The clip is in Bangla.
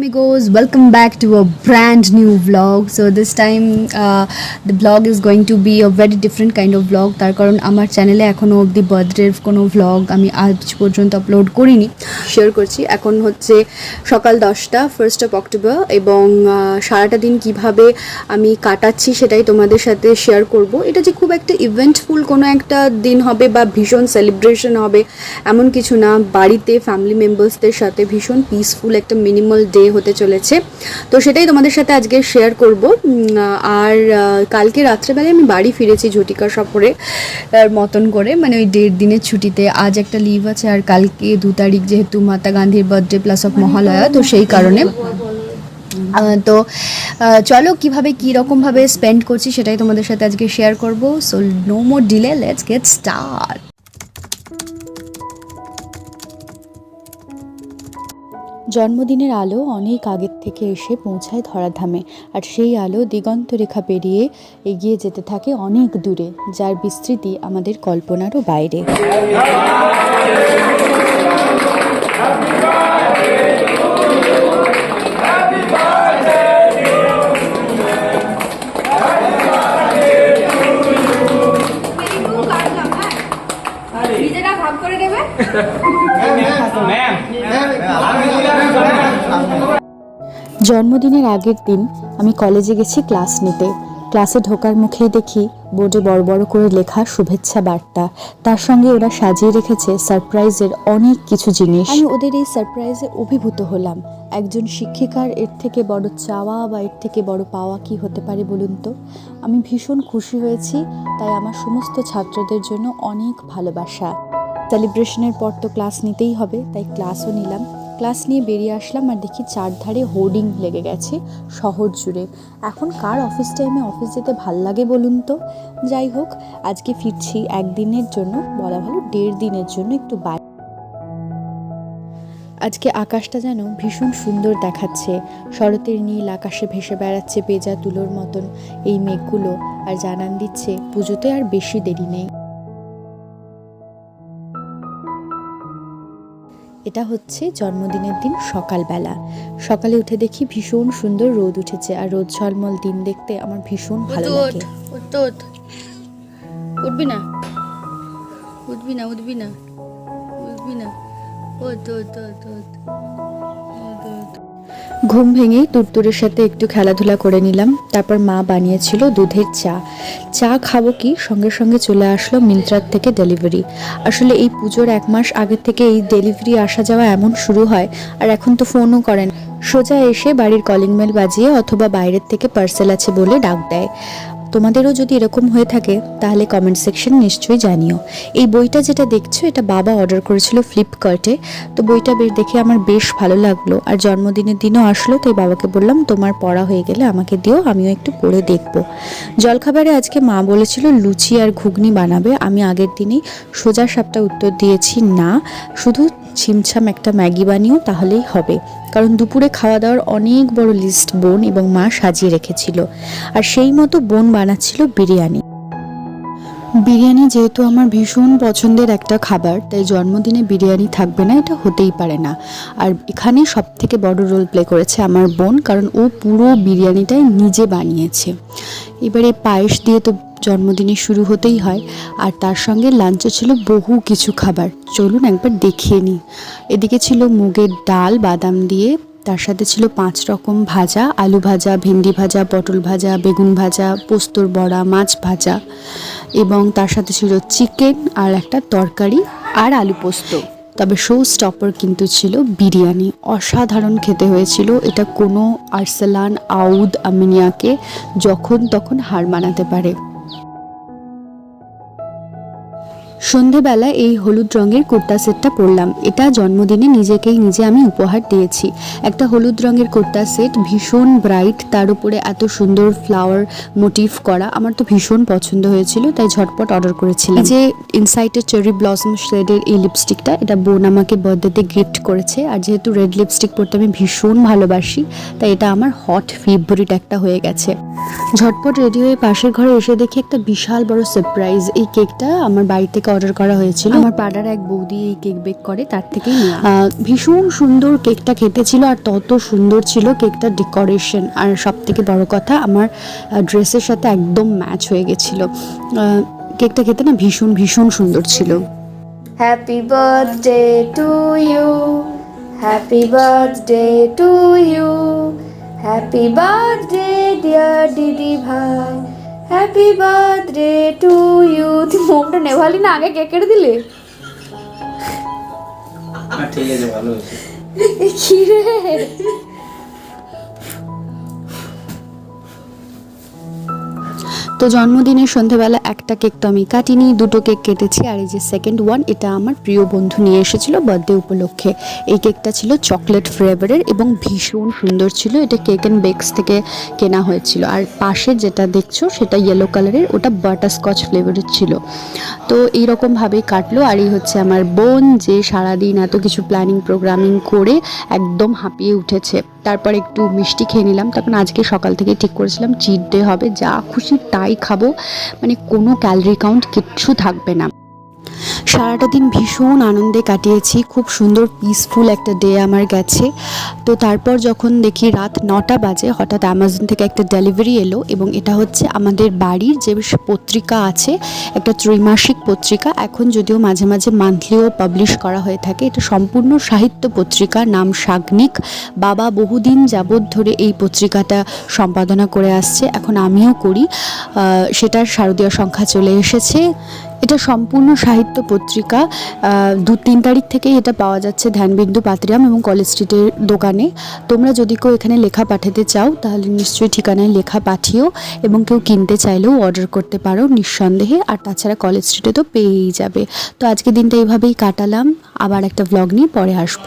amigos welcome back to a brand new vlog. So this time uh, the vlog is going to be a very different kind of vlog. তার কারণ আমার চ্যানেলে এখনও অবধি বার্থডের কোনো ভ্লগ আমি আজ পর্যন্ত আপলোড করিনি শেয়ার করছি এখন হচ্ছে সকাল দশটা ফার্স্ট অফ অক্টোবর এবং সারাটা দিন কীভাবে আমি কাটাচ্ছি সেটাই তোমাদের সাথে শেয়ার করব। এটা যে খুব একটা ইভেন্টফুল কোনো একটা দিন হবে বা ভীষণ সেলিব্রেশন হবে এমন কিছু না। বাড়িতে ফ্যামিলি মেম্বার্সদের সাথে ভীষণ পিসফুল একটা মিনিমাল ডে হতে চলেছে। তো সেটাই তোমাদের সাথে আজকে শেয়ার করব। আর কালকে রাত্রেবেলায় আমি বাড়ি ফিরেছি ঝটিকা সফরে মতন করে। মানে ওই দেড় দিনের ছুটিতে। আজ একটা লিভ আছে আর কালকে দু তারিখ যেহেতু মাতা গান্ধীর বার্থডে প্লাস অফ মহালয়া, তো সেই কারণে। তো চলো কীভাবে, কী রকমভাবে স্পেন্ড করছি সেটাই তোমাদের সাথে আজকে শেয়ার করব। So no more delay let's get start জন্মদিনের আলো অনেক আগের থেকে এসে পৌঁছায় ধরাধামে আর সেই আলো দিগন্ত রেখা পেরিয়ে এগিয়ে যেতে থাকে অনেক দূরে, যার বিস্তৃতি আমাদের কল্পনারও বাইরে। দেবে জন্মদিনের আগের দিন আমি কলেজে গেছি ক্লাস নিতে। ক্লাসে ঢোকার মুখেই দেখি বোর্ডে বড় বড় করে লেখা শুভেচ্ছা বার্তা। তার সঙ্গে ওরা সাজিয়ে রেখেছে সারপ্রাইজের অনেক কিছু জিনিস। আমি ওদের এই সারপ্রাইজে অভিভূত হলাম। একজন শিক্ষিকার এর থেকে বড় চাওয়া বা এর থেকে বড় পাওয়া কি হতে পারে বলুন তো? আমি ভীষণ খুশি হয়েছি তাই আমার সমস্ত ছাত্রদের জন্য অনেক ভালোবাসা। সেলিব্রেশনের পর তো ক্লাস নিতেই হবে, তাই ক্লাসও নিলাম। ক্লাস নিয়ে বেরিয়ে আসলাম আর দেখি চারধারে হোর্ডিং লেগে গেছে শহর জুড়ে। এখন কার অফিস টাইমে অফিস যেতে ভালো লাগে বলুন তো? যাই হোক, আজকে ফিরছি একদিনের জন্য, বলা ভালো দেড় দিনের জন্য একটু বাইরে আজকে আকাশটা যেন ভীষণ সুন্দর দেখাচ্ছে। শরতের নীল আকাশে ভেসে বেড়াচ্ছে পেজা তুলোর মতন এই মেঘগুলো, আর জানান দিচ্ছে পুজোতে আর বেশি দেরি নেই। এটা হচ্ছে জন্মদিনের দিন সকালবেলা। সকালে উঠে দেখি ভীষণ সুন্দর রোদ উঠেছে আর রোদ ঝলমল দিন দেখতে আমার ভীষণ ভালো লাগে। উঠবি না? উঠবি না উঠবি না? উঠবি না? ওঠ, ওঠ। ঘুম ভেঙেই তুরতুরের সাথে একটু খেলাধুলা করে নিলাম। তারপর মা বানিয়েছিল দুধের চা। চা খাব কি? সঙ্গে সঙ্গে চলে আসলো মিন্ত্রার থেকে ডেলিভারি আসলে এই পুজোর এক মাস আগে থেকে এই ডেলিভারি আসা যাওয়া এমন শুরু হয়, আর এখন তো ফোনও করেন। সোজা এসে বাড়ির কলিং মেল বাজিয়ে অথবা বাইরের থেকে পার্সেল আছে বলে ডাক দেয়। তোমাদেরও যদি এরকম হয়ে থাকে, তাহলে কমেন্ট সেকশন নিশ্চয়ই জানিও। এই বইটা যেটা দেখছ, এটা বাবা অর্ডার করেছিল ফ্লিপকার্টে তো বইটা বেশ দেখে আমার বেশ ভালো লাগল। আর জন্মদিনের দিনও আসলো, তাই বাবাকে বললাম, তোমার পড়া হয়ে গেলে আমাকে দিও, আমিও একটু পড়ে দেখব। জলখাবারে আজকে মা বলেছিল, লুচি আর ঘুগনি বানাবে। আমি আগের দিনেই সোজা সাপটা উত্তর দিয়েছি, না, শুধু ছিমছাম একটা ম্যাগি বানিও, তাহলেই হবে। কারণ দুপুরে খাওয়া দাওয়ার অনেক বড় লিস্ট বোন এবং মা সাজিয়ে রেখেছিল। আর সেই মতো বোন বানাচ্ছিল বিরিয়ানি। বিরিয়ানি যেহেতু আমার ভীষণ পছন্দের একটা খাবার, তাই জন্মদিনে বিরিয়ানি থাকবে না, এটা হতেই পারে না। আর এখানে সব থেকে বড় রোল প্লে করেছে আমার বোন, কারণ ও পুরো বিরিয়ানিটাই নিজে বানিয়েছে। এবারে পায়েস দিয়ে তো জন্মদিনে শুরু হতেই হয়, আর তার সঙ্গে লাঞ্চে ছিল বহু কিছু খাবার। চলুন একবার দেখিয়ে নিই। এদিকে ছিল মুগের ডাল, বাদাম দিয়ে তার সাথে ছিল পাঁচ রকম ভাজা, আলু ভাজা, ভেন্ডি ভাজা, পটল ভাজা, বেগুন ভাজা, পোস্তর বড়া, মাছ ভাজা এবং তার সাথে ছিল চিকেন আর একটা তরকারি আর আলু পোস্ত। তবে শো স্টপার কিন্তু ছিল বিরিয়ানি। অসাধারণ খেতে হয়েছিল। এটা কোনো আর্সালান আউদ আমিনিয়াকে যখন তখন হার মানাতে পারে। সন্ধেবেলা এই হলুদ রঙের কুর্তা সেটটা পরলাম। এটা জন্মদিনে নিজেকেই নিজে আমি উপহার দিয়েছি। একটা হলুদ রঙের কুর্তা সেট ভীষণ ব্রাইট তার উপরে এত সুন্দর ফ্লাওয়ার মোটিভ করা। আমার তো ভীষণ পছন্দ হয়েছিল, তাই ঝটপট অর্ডার করেছিলাম। যে ইনসাইটের চেরি ব্লসম শেডের এই লিপস্টিকটা এটা বোন আমাকে বার্থডেতে গিফট করেছে। আর যেহেতু রেড লিপস্টিক পরতে আমি ভীষণ ভালোবাসি, তাই এটা আমার হট ফেভারিট একটা হয়ে গেছে। ঝটপট রেডি হয়ে পাশের ঘরে এসে দেখি একটা বিশাল বড় সারপ্রাইজ এই কেকটা আমার বাড়ি থেকে অর্ডার করা হয়েছিল। আমার পাড়ার এক বৌদি এই কেক বেক করে তার থেকেই ভীষণ সুন্দর কেকটা খেতে ছিল আর তত সুন্দর ছিল কেকটা ডেকোরেশন আর সব থেকে বড় কথা আমার ড্রেসের সাথে একদম ম্যাচ হয়ে গেছিল। কেকটা খেতে না ভীষণ ভীষণ সুন্দর ছিল। Happy birthday to you happy birthday to you happy birthday dear দিদি ভাই হ্যাপি বার্থডে টু ইউ তুই মোমটা নেভালি না আগে কেক কেটে দিলে? হ্যাঁ ঠিক আছে ভালো হয়েছে। কি রে? তো জন্মদিনের সন্ধেবেলা একটা কেক তো আমি কাটিনি, দুটো কেক কেটেছি আর এই যে সেকেন্ড ওয়ান এটা আমার প্রিয় বন্ধু নিয়ে এসেছিল বার্থডে উপলক্ষে। এই কেকটা ছিল চকলেট ফ্লেভারের এবং ভীষণ সুন্দর ছিল, এটা কেক অ্যান্ড বেকস থেকে কেনা হয়েছিল। আর পাশে যেটা দেখছ, সেটা ইয়েলো কালারের ওটা বাটারস্কচ ফ্লেভারের ছিল। তো এইরকমভাবেই কাটলো আর এই হচ্ছে আমার বোন যে সারাদিন এত কিছু প্ল্যানিং প্রোগ্রামিং করে একদম হাঁপিয়ে উঠেছে। তারপর একটু মিষ্টি খেয়ে নিলাম। তখন আজকে সকাল থেকে ঠিক করেছিলাম চিট ডে হবে, যা খুশি তাই খাব। মানে কোনো ক্যালরি কাউন্ট কিচ্ছু থাকবে না। সারাটা দিন ভীষণ আনন্দে কাটিয়েছি। খুব সুন্দর পিসফুল একটা ডে আমার গেছে। তো তারপর যখন দেখি রাত নটা বাজে, হঠাৎ অ্যামাজন থেকে একটা ডেলিভারি এলো এবং এটা হচ্ছে আমাদের বাড়ির যে পত্রিকা আছে, একটা ত্রৈমাসিক পত্রিকা, এখন যদিও মাঝে মাঝে মান্থলিও পাবলিশ করা হয়ে থাকে, এটা সম্পূর্ণ সাহিত্য পত্রিকা, নাম সাগ্নিক। বাবা বহুদিন যাবৎ ধরে এই পত্রিকাটা সম্পাদনা করে আসছে, এখন আমিও করি। সেটার শারদীয় সংখ্যা চলে এসেছে। এটা সম্পূর্ণ সাহিত্য পত্রিকা। দু তিন তারিখ থেকেই এটা পাওয়া যাচ্ছে ধ্যানবিন্দু পাত্রিয়াম এবং কলেজ স্ট্রিটের দোকানে। তোমরা যদি কেউ এখানে লেখা পাঠাতে চাও, তাহলে নিশ্চয়ই ঠিকানায় লেখা পাঠিও এবং কেউ কিনতে চাইলেও অর্ডার করতে পারো নিঃসন্দেহে। আর তাছাড়া কলেজ স্ট্রিটে তো পেয়েই যাবে। তো আজকে দিনটা এইভাবেই কাটালাম। আবার একটা ব্লগ নিয়ে পরে আসব।